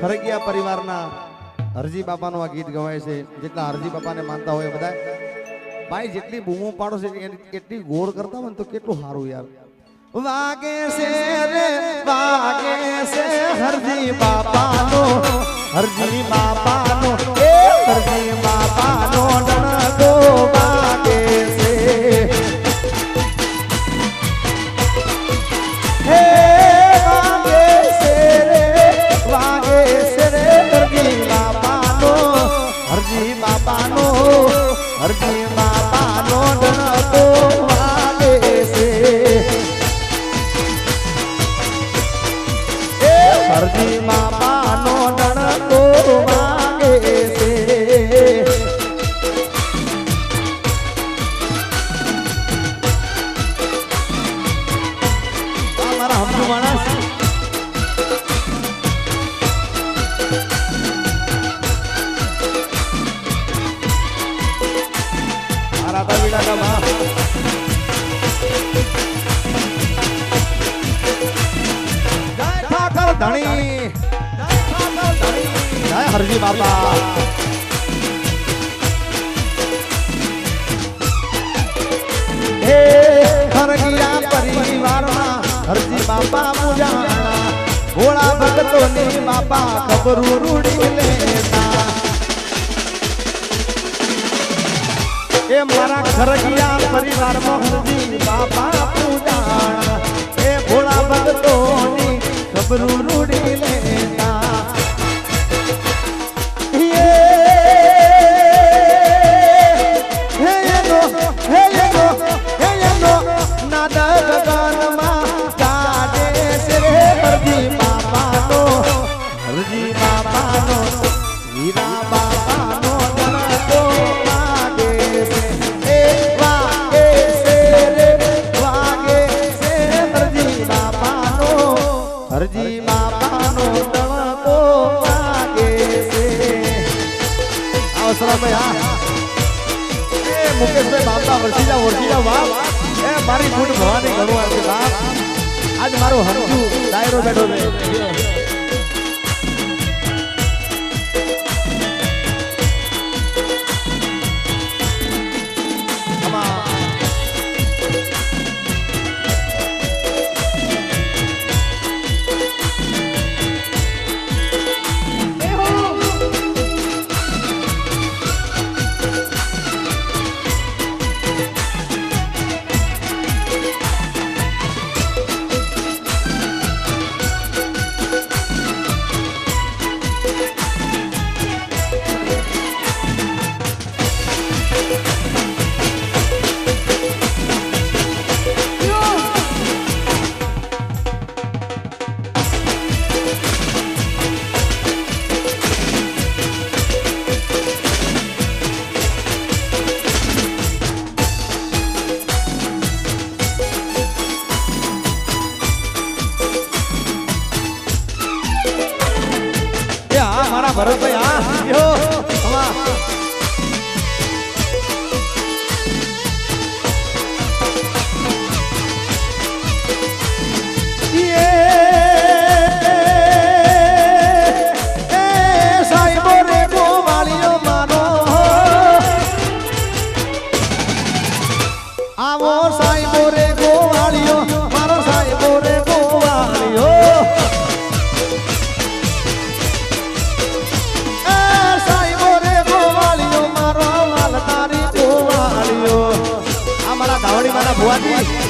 ખરગિયા પરિવારના હરજી બાપાનું આ ગીત ગવાય છે. જેટલા હરજી બાપાને માનતા હોય બધા ભાઈ, જેટલી બૂમો પાડો છે એટલી ગોળ કરતા હોય તો કેટલું સારું યાર. વાગે છે રે, વાગે છે હરજી બાપાનો હરજી બાપાનો હરજી બાપાનો ડણકો વાગે ભોળા ભક્તોની બાપા ખબરું રૂડી લેતા. એ મારા ખરગિયા પરિવાર હરજી બાપા પૂજાણા. એ ભોળા ભક્તોની ખબરું રૂડી લેતા. મુકેશભાઈ બાપા વરસીજા વરસીજા બાપ એ મારી ફૂટ ભવાની ઘણું આજે મારો હરજુ ડાયરો બેઠો છે એ ભરતભાઈ હા. મારા ભુવાજી.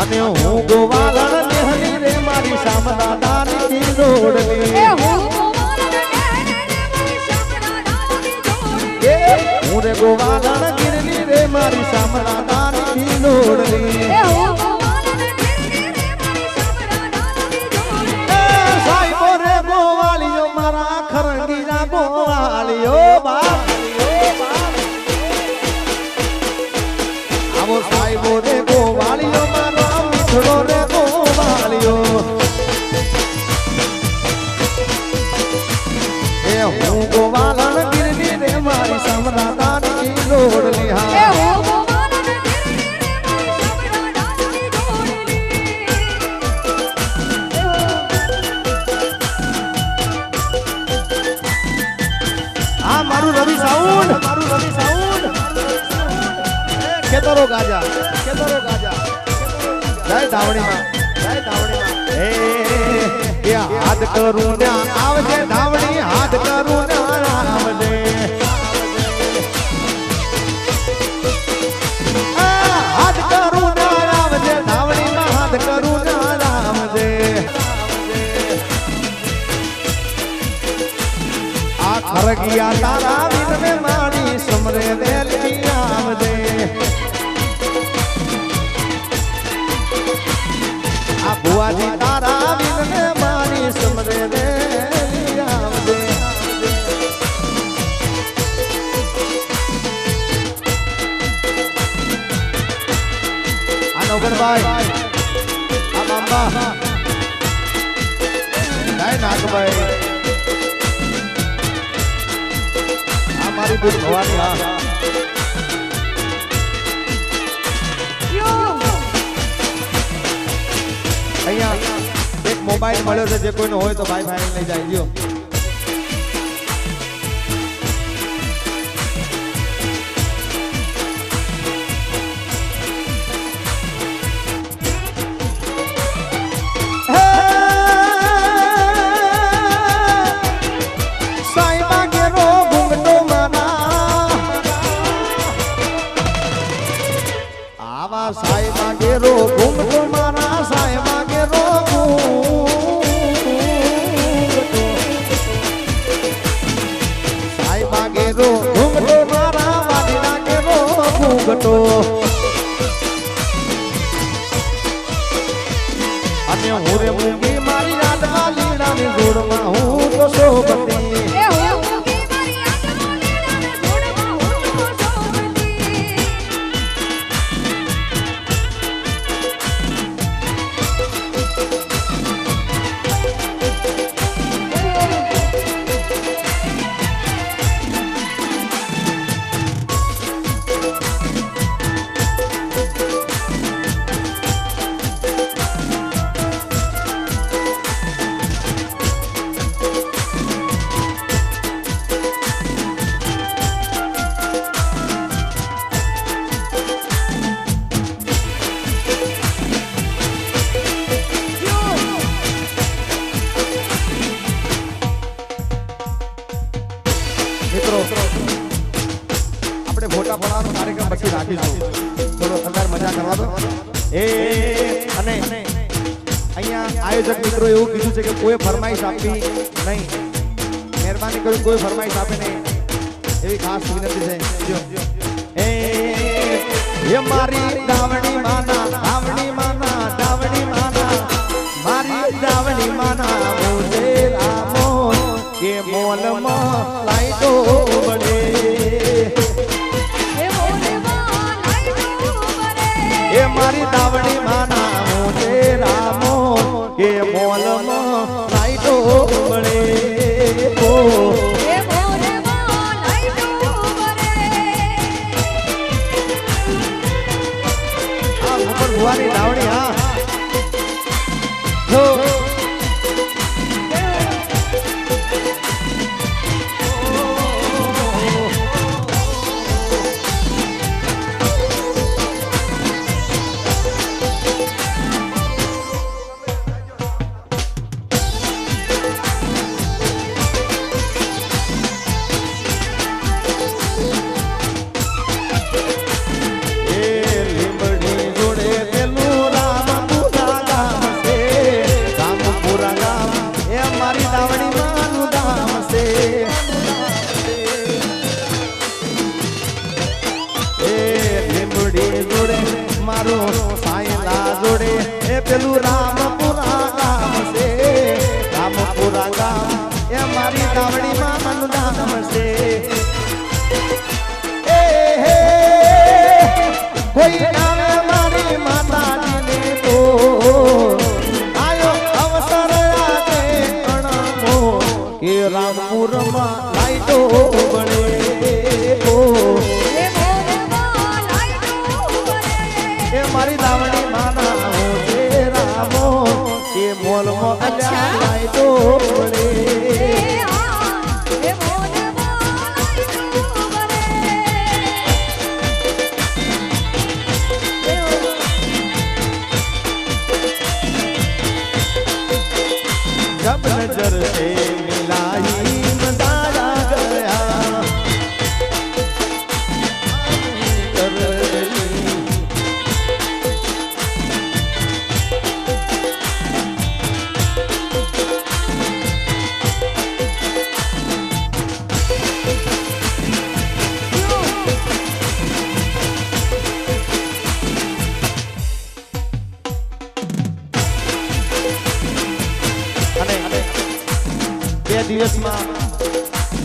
અને હું ગોવાળણ નેહલી રે મારી શામ દાદાની જોડની એ હું હું રે ગોવાળણ ગીરલી રે મારી શામ દાદાની જોડની એ હું કેતરો ગાજા કેતરો ગાજા. જય ધાવણીમાં જય ધાવણીમાં. હે હાથ કરું ને આવજે ધાવણી, હાથ કરું ને આવજે હાથ કરું ને આવજે ધાવણીમાં ખરગિયા તારા વિનમે માણી સમરે વેલી આવજે. ભુવાજી તારા વિનમે મારી સમરે રે આવજે આ નવગણભાઈ આ બાંબા જય નાગભાઈ. આ મારી ભવાની મોબાઈલ મળ્યો છે, જે કોઈનો હોય તો ભાઈ ભાઈ લઈ જાય, લ્યો. સાઈબા ગેરો ઘૂંઘટો ઘૂંઘટો અને હું રે મૂંગી મારી રાતમાં લીલાની જોડમાં હું તો શોભતી ફરમાઈશ આપવી નહીં મહેરબાની કરી કોઈ ફરમાઈશ આપે નહીં એવી ખાસ વિનંતી છે જો એ એ મારી દાવણી માના દાવણી માના ભુવાની દાવણી દિવસમાં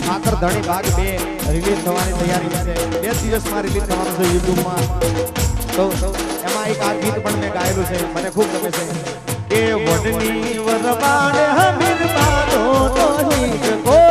ઠાકર ધણી ભાગ બે રિલીઝ થવાની તૈયારી છે. બે દિવસમાં રિલીઝ થવાનું છે યુટ્યુબમાં. તો એમાં એક આ ગીત પણ મેં ગાયેલું છે. મને ખૂબ ગમે છે. એ વડની વરવાડ હમીર બાનો તો નીક કોઈ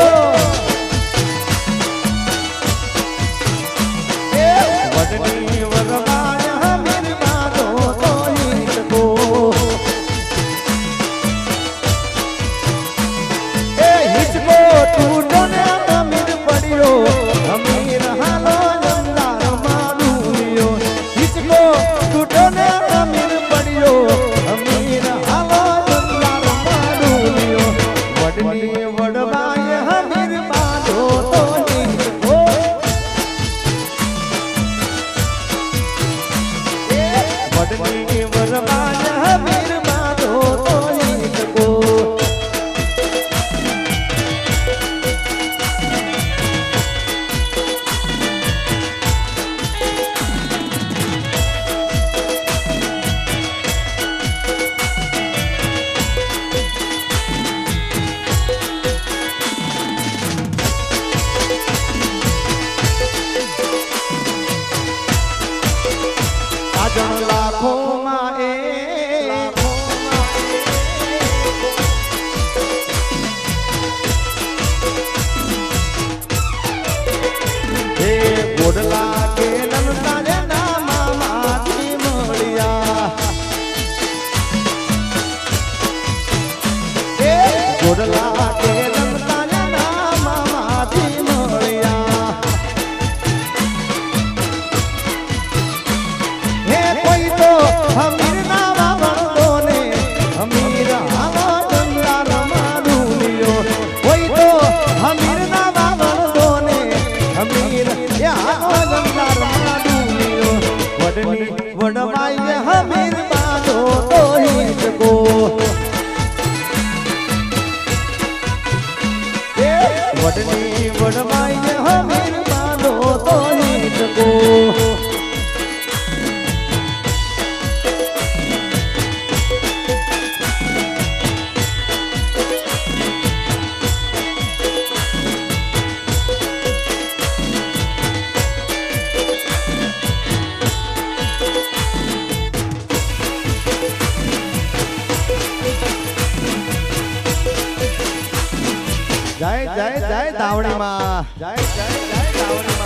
જય જય દાવણીમાં જય જય જય દાવણીમાં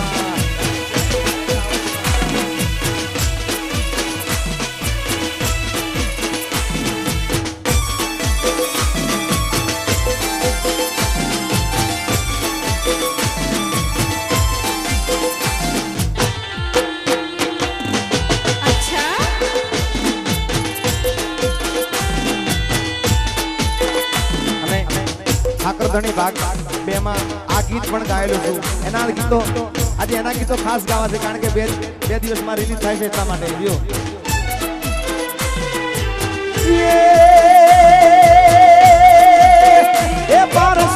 ધણી ભાગ. એમાં આ ગીત પણ ગાયેલું છું. એના ગીતો, આજે એના ગીતો ખાસ ગાવા છે, કારણ કે બે બે દિવસમાં રિલીઝ થાય છે એટલા માટે. જો એ પારસ